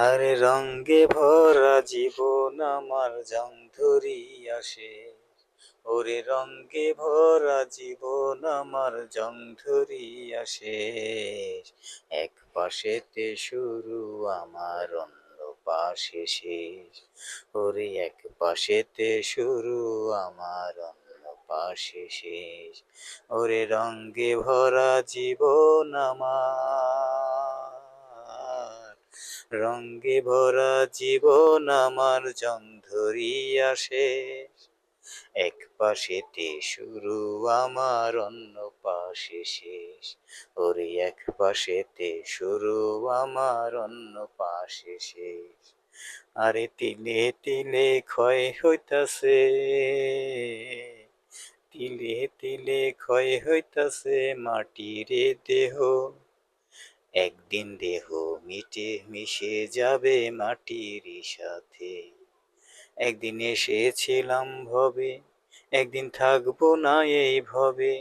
আরে রঙ্গে ভরা জীবন আমার জং ধরিয়া আসে। ওরে রঙ্গে ভরা জীবন আমার জং ধরিয়া শেষ এক পাশেতে শুরু আমার, অন্য পাশে শেষ। ওরে এক পাশেতে শুরু আমার, অন্য পাশে শেষ। ওরে রঙ্গে ভরা জীবন আমার। রঙ্গে ভরা জীবন আমার জং ধরিয়া শেষ। এক পাশেতে শুরু আমার, অন্য পাশে শেষ। ওরে এক পাশেতে শুরু আমার, অন্য পাশে শেষ। আরে তিলে তিলে ক্ষয় হইতাছে, তিলে তিলে ক্ষয় হইতাছে মাটিরে দেহ। একদিন দেহ মিটে মিশে যাবে মাটির সাথে। একদিন এসেছিলাম ভবে, একদিন থাকব না এই ভবে।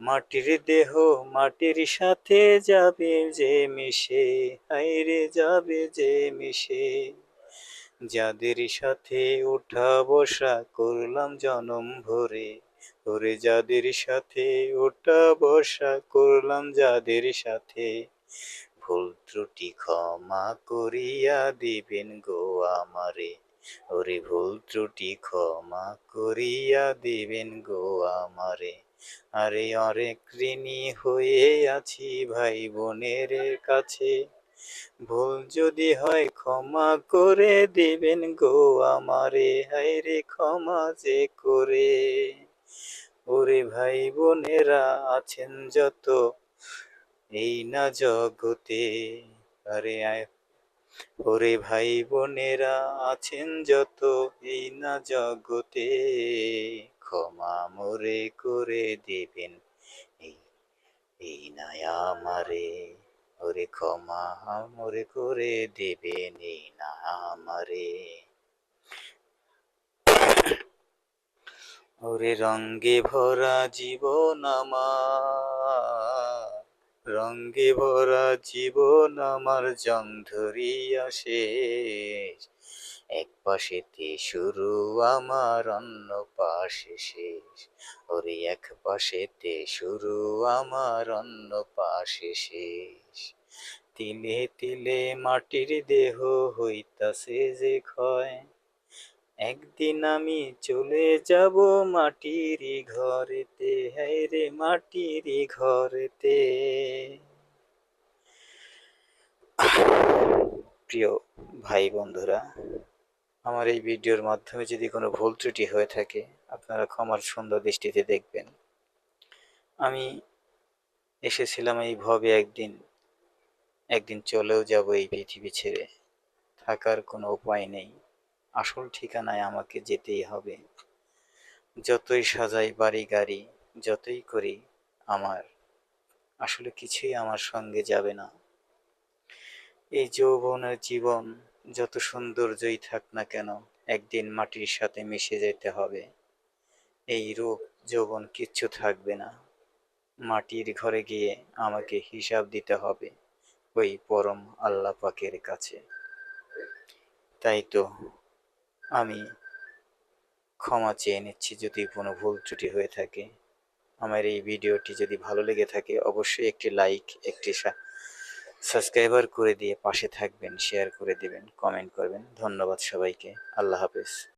মাটির দেহ মাটির সাথে যাবে যে মিশে হাইরে যাবে যে মিশে। যাদের সাথে ওঠা বসা করলাম জনম ভরে ওরে যাদের সাথে ওটা বসা করলাম, যাদের সাথে ভুল ত্রুটি ক্ষমা করিয়া দিবেন গো আমারে, ওরে ভুল ত্রুটি ক্ষমা করিয়া দিবেন গো আমারে। আরে অনেক ঋণী হয়ে আছি ভাই বোনের কাছে, ভুল যদি হয় ক্ষমা করে দিবেন গো আমারে। হাইরে ক্ষমা যে করে ওরে ভাই বোনেরা আছেন যত, এই না জগতে, আরে ওরে ভাই বোনেরা আছেন যত, এই না জগতে, ক্ষমা মোরে করে দেবেন। এই এই না আমারে, ওরে ক্ষমা মোরে করে দেবেন। এই না আমারে। ওরে রঙ্গে ভরা জীবন আমার, রঙ্গে ভরা জীবন আমার জং ধরিয়া শেষ এক পাশেতে শুরু আমার, অন্য পাশে শেষ। ওরে এক পাশেতে শুরু আমার, অন্য পাশে শেষ। তিলে তিলে মাটির দেহ হইতাছে যে ক্ষয় একদিন আমি চলে যাব মাটির ঘরেতে। রে মাটির ঘরেতে। প্রিয় ভাই বন্ধুরা, আমার এই ভিডিওর মাধ্যমে যদি কোনো ভুল ত্রুটি হয়ে থাকে, আপনারা ক্ষমার সুন্দর দৃষ্টিতে দেখবেন। আমি এসেছিলাম এই ভবে একদিন একদিন চলেও যাব এই পৃথিবী ছেড়ে। থাকার কোনো উপায় নেই। আসল ঠিকানায় আমাকে যেতেই হবে। যতই সাজাই বাড়ি গাড়ি, যতই করি, আমার আসলে কিছুই আমার সঙ্গে যাবে না। এই যৌবনের জীবন যত সৌন্দর্যই থাক না কেন, একদিন মাটির সাথে মিশে যেতে হবে। এই রূপ, যৌবন কিচ্ছু থাকবে না। মাটির ঘরে গিয়ে আমাকে হিসাব দিতে হবে ওই পরম আল্লাপাকের কাছে। তাই তো আমি ক্ষমা চেয়ে নিচ্ছি যদি কোনো ভুল ত্রুটি হয়ে থাকে। আমার এই ভিডিওটি যদি ভালো লেগে থাকে, অবশ্যই একটি লাইক, একটি সাবস্ক্রাইবার করে দিয়ে পাশে থাকবেন, শেয়ার করে দেবেন, কমেন্ট করবেন। ধন্যবাদ সবাইকে। আল্লাহ হাফেজ।